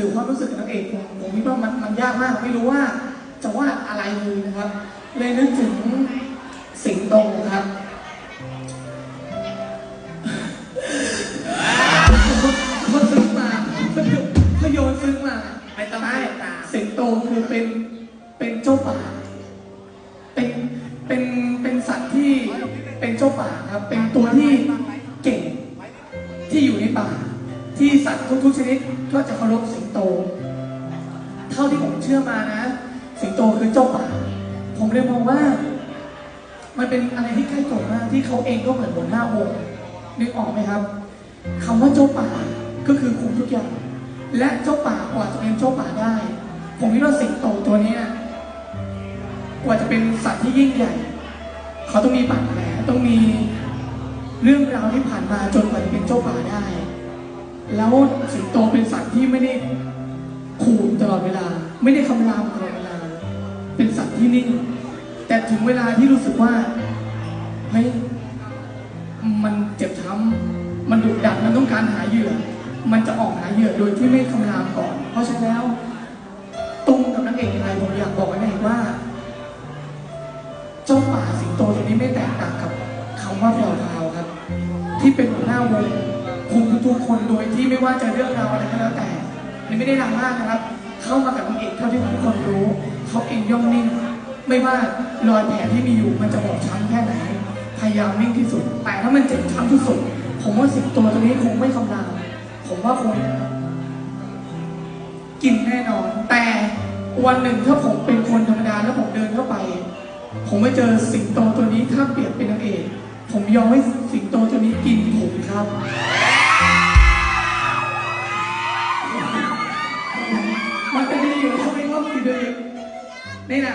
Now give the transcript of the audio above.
สื่อความรู้สึกกับนางเอกผมผมคิดว่ามันมันยากมากไม่รู้ว่าจะวาดอะไรเลยนะครับ เลยนึกถึงสิงโตครับพอซึ้งมาพโยนซึ้งมาไม่ต้องใช่เสียตามสิงโตคือเป็นเป็นเจ้าป่า เป็นเป็นเป็นสัตว์ที่เป็นเจ้าป่าครับ เป็นตัวที่เก่งที่อยู่ในป่า ที่สัตว์ทุกๆชนิดก็จะเคารพสิงโต เท่าที่ผมเชื่อมานะ สิงโตคือเจ้าป่า ผมเลยมองว่า มันเป็นอะไรที่ใกล้ตัวมากที่เขาเองก็เหมือนหัวหน้าวงนึกออกไหมครับคำว่าเจ้าป่าก็คือคุมทุกอย่าง และเจ้าป่ากว่าจะเป็นเจ้าป่าได้ ผมคิดว่าสิงโตตัวนี้กว่าจะเป็นสัตว์ที่ยิ่งใหญ่ เขาต้องมีบาดแผลต้องมีเรื่องราวที่ผ่านมาจนกว่าจะเป็นเจ้าป่าได้ แล้วสิงโตเป็นสัตว์ที่ไม่ได้ขู่ตลอดเวลา ไม่ได้คำรามตลอดเวลา เป็นสัตว์ที่นิ่ง แต่ถึงเวลาที่รู้สึกว่าเฮ้ยมันเจ็บช้ำมันดุดันมันต้องการหาเหยื่อ มันจะออกหาเหยื่อโดยที่ไม่คำรามก่อน เพราะฉะนั้นแล้วตุ้มกับนางเอกยังไงผมอยากบอกไว้เลยว่า เจ้าป่าสิงโตตัวนี้ไม่แตกต่างกับคำว่าแพรวพราวครับ ที่เป็นหัวหน้าวง คุมทุกคนโดยที่ไม่ว่าจะเรื่องราวอะไรก็แล้วแต่นี่ไม่ได้ดังมากนะครับ เข้ามากับนางเอกเท่าที่ทุกคนรู้ เขาเองย่อมนิ่ง ไม่ว่ารอยแผลที่มีอยู่มันจะบอบช้ำแค่ไหน พยายามนิ่งที่สุด แต่ถ้ามันเจ็บช้ำที่สุด ผมว่าสิงโตตัวนี้คงไม่คำรามผมว่าคงกินแน่นอน แต่วันหนึ่งถ้าผมเป็นคนธรรมดาแล้วผมเดินเข้าไป ผมไม่เจอสิงโตตัวนี้ถ้าเปรียบเป็นนางเอกผมยอมให้สิงโตตัวนี้กินผมครับ หละ